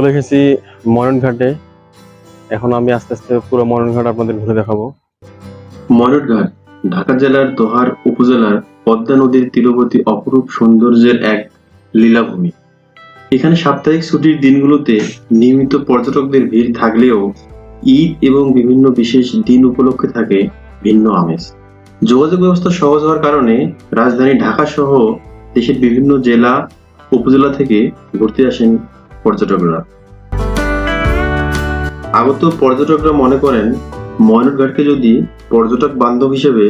চলে এসেছি ময়ন ঘাটে এখন আমি আস্তে আস্তে পুরো ময়ন ঘাট আপনাদের ঘুরে দেখাবো। ময়ূরঘাট, ঢাকা জেলার দোহার উপজেলার পদ্মা নদীর তীরবর্তী অপরূপ সৌন্দর্যের এক লীলাভূমি। এখানে সাপ্তাহিক ছুটির দিনগুলোতে নিয়মিত পর্যটকদের ভিড় থাকলেও ঈদ এবং বিভিন্ন বিশেষ দিন উপলক্ষে থাকে ভিন্ন আমেজ। যোগাযোগ ব্যবস্থা সহজ হওয়ার কারণে রাজধানী ঢাকা সহ দেশের বিভিন্ন জেলা, উপজেলা থেকে ঘুরতে আসেন পর্যটকরা। আগত পর্যটকরা মনে করেন ময়ূরঘাটকে যদি পর্যটক বান্ধব হিসেবে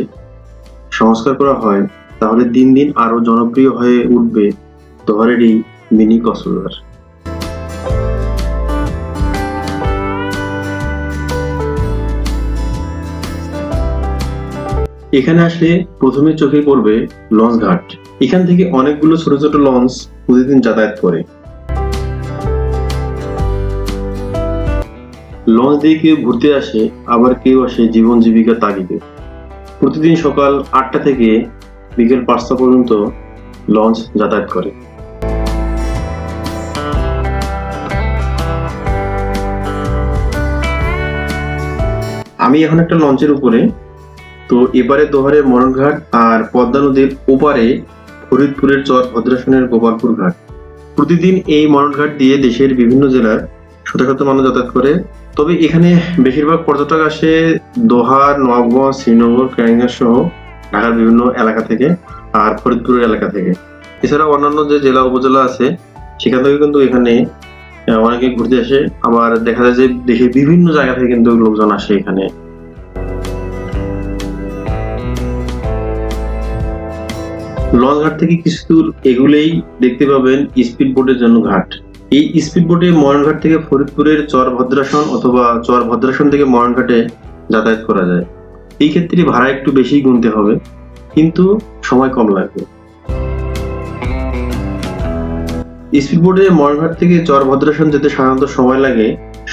সংস্কার করা হয়, তাহলে দিন দিন আরও জনপ্রিয় হয়ে উঠবে দোহারের এই মিনি কক্সবাজার। এখানে আসলে প্রথমে চোখে পড়বে লঞ্চ ঘাট এখান থেকে অনেকগুলো ছোট ছোট লঞ্চ প্রতিদিন যাতায়াত করে। লঞ্চ দিয়ে কেউ ঘুরতে আসে, আবার কেউ আসে জীবন জীবিকা তাগিদে। প্রতিদিন সকাল আটটা থেকে বিকেল পাঁচটা পর্যন্ত লঞ্চ যাতায়াত করে। আমি এখন একটা লঞ্চের উপরে, তো এবারে দোহারের মরণঘাট আর পদ্মা নদীর ওপারে ফরিদপুরের চর, ভদ্রাসনের গোপালপুর ঘাট। প্রতিদিন এই মরণঘাট দিয়ে দেশের বিভিন্ন জেলার শত শত মানুষ যাতায়াত করে। তবে এখানে বেশিরভাগ পর্যটক আসে দোহার নবাবগঞ্জ শ্রীনগর ক্যাঙ্গার সহ ঢাকার বিভিন্ন এলাকা থেকে আর ফরিদপুরের এলাকা থেকে। এছাড়া অন্যান্য যে জেলা উপজেলা আছে, সেখান থেকে কিন্তু এখানে অনেকে ঘুরতে আসে। আবার দেখা যায় যে দেশের বিভিন্ন জায়গা থেকে কিন্তু লোকজন আসে এখানে। লঞ্চ ঘাট থেকে কিছু দূর এগুলেই দেখতে পাবেন স্পিড বোটের জন্য ঘাট। এই স্পিড বোটে ময়নঘাট থেকে ফরিদপুরের চর ভদ্রাসন অথবা চর ভদ্রাসন থেকে ময়নঘাটে যাতায়াত করা যায়। এই ক্ষেত্রে ভাড়া একটু বেশি গুনতে হবে, কিন্তু সময় কম লাগবে। স্পিড বোটে ময়নঘাট থেকে চর ভদ্রাসন যেতে সাধারণত সময় লাগে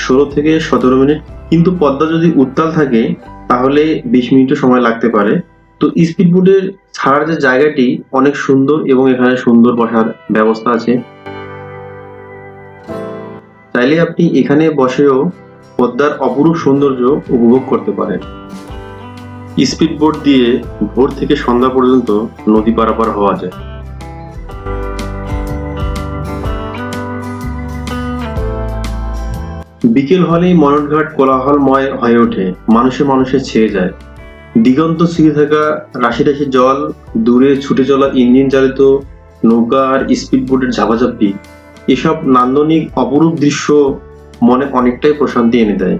ষোলো থেকে সতেরো মিনিট, কিন্তু পদ্মা যদি উত্তাল থাকে, তাহলে বিশ মিনিটও সময় লাগতে পারে। তো স্পিড বোটের ছাড়ার যে জায়গাটি অনেক সুন্দর এবং এখানে সুন্দর বসার ব্যবস্থা আছে। চাইলে আপনি এখানে বসেও পদ্মার অপরূপ সৌন্দর্য উপভোগ করতে পারেন। স্পিড বোট দিয়ে ভোর থেকে সন্ধ্যা পর্যন্ত নদী পারাপার হওয়া যায়। বিকেল হলেই ময়ূরঘাট কোলাহলময় হয়ে ওঠে, মানুষে মানুষে ছেয়ে যায়। দিগন্ত ছিঁড়ে থাকা রাশি রাশি জল, দূরে ছুটে চলা ইঞ্জিন চালিত নৌকা আর স্পিড বোটের ঝাপাঝাপি এসব নান্দনিক অপরূপ দৃশ্য মনে অনেকটাই প্রশান্তি এনে দেয়।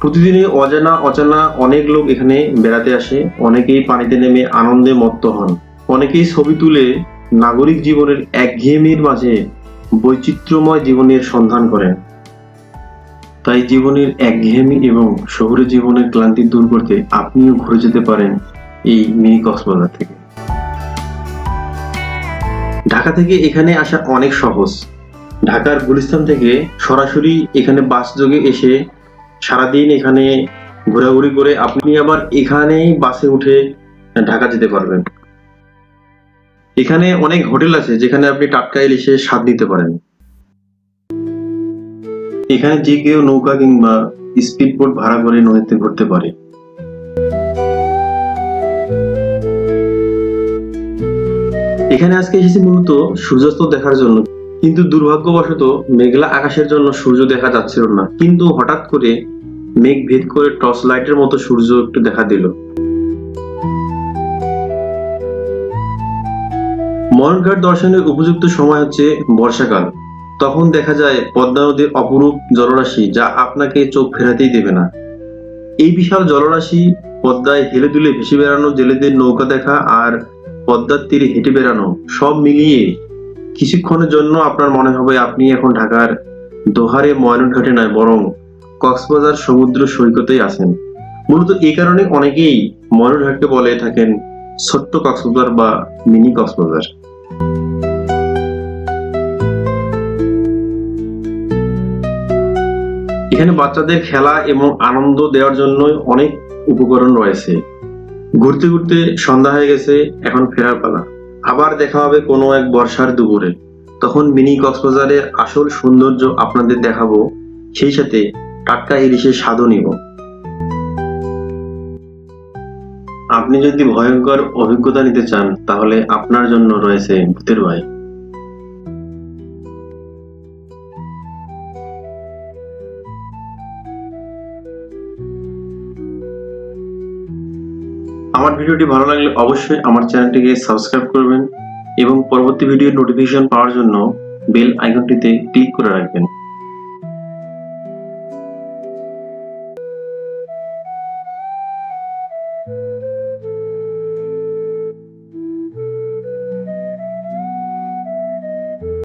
প্রতিদিনই অজানা অজানা অনেক লোক এখানে বেড়াতে আসে, অনেকেই পানিতে নেমে আনন্দে মত্ত হন। অনেকেই ছবি তুলে নাগরিক জীবনের একঘেয়েমির মাঝে বৈচিত্র্যময় জীবনের সন্ধান করেন। তাই জীবনের একঘেয়েমি এবং শহুরে জীবনের ক্লান্তি দূর করতে আপনিও ঘুরে যেতে পারেন এই মিনি কক্সবাজার থেকে। ঢাকা থেকে এখানে আসা অনেক সহজ। ঢাকার গুলিস্তান থেকে সরাসরি এখানে বাস যোগে এসে সারাদিন এখানে ঘোরাঘুরি করে আপনি আবার এখানেই বাসে উঠে ঢাকা যেতে পারবেন। এখানে অনেক হোটেল আছে যেখানে আপনি টাটকা ইলিশে স্বাদ নিতে পারেন। এখানে যে কেউ নৌকা কিংবা স্পিড বোট ভাড়া করে নদীতে ঘুরতে পারে। এখানে আজকে এসেছি মূলত সূর্যাস্ত দেখার জন্য। কিন্তু দুর্ভাগ্যবশত মেঘলা আকাশের জন্য সূর্য দেখা যাচ্ছিল না। কিন্তু হঠাৎ করে মেঘ ভেদ করে টর্চ লাইটের মতো সূর্য একটু দেখা দিল। ময়নঘাট দর্শনের উপযুক্ত সময় হচ্ছে বর্ষাকাল। তখন দেখা যায় পদ্মা নদীর অপরূপ জলরাশি যা আপনাকে চোখ ফেরাতেই দেবে না। এই বিশাল জলরাশি পদ্মায় হেলে দুলে ভেসে বেড়ানো জেলেদের নৌকা দেখা আর পদ্মার তীরে হেঁটে বেড়ানো সব মিলিয়ে কিছুক্ষণের জন্য আপনার মনে হবে আপনি এখন ঢাকার দোহারে ময়নঘাটে নয়, বরং কক্সবাজার সমুদ্র সৈকতেই আছেন। মূলত এই কারণে অনেকেই ময়নঘাটকে বলে থাকেন ছোট্ট কক্সবাজার বা মিনি কক্সবাজার। এখানে বাচ্চাদের খেলা এবং আনন্দ দেওয়ার জন্য অনেক উপকরণ রয়েছে। ঘুরতে ঘুরতে সন্ধ্যা হয়ে গেছে, এখন ফেরার পালা। আবার দেখা হবে কোনো এক বর্ষার দুপুরে। তখন মিনি কক্সবাজারের আসল সৌন্দর্য আপনাদের দেখাবো, সেই সাথে টাটকা ইলিশের স্বাদও নিব। আপনি যদি ভয়ঙ্কর অভিজ্ঞতা নিতে চান, তাহলে আপনার জন্য রয়েছে ভূতের ভাই আমার ভিডিওটি ভালো লাগলে অবশ্যই আমার চ্যানেলটিকে সাবস্ক্রাইব করবেন এবং পরবর্তী ভিডিওর নোটিফিকেশন পাওয়ার জন্য বেল আইকনটিতে ক্লিক করে রাখবেন।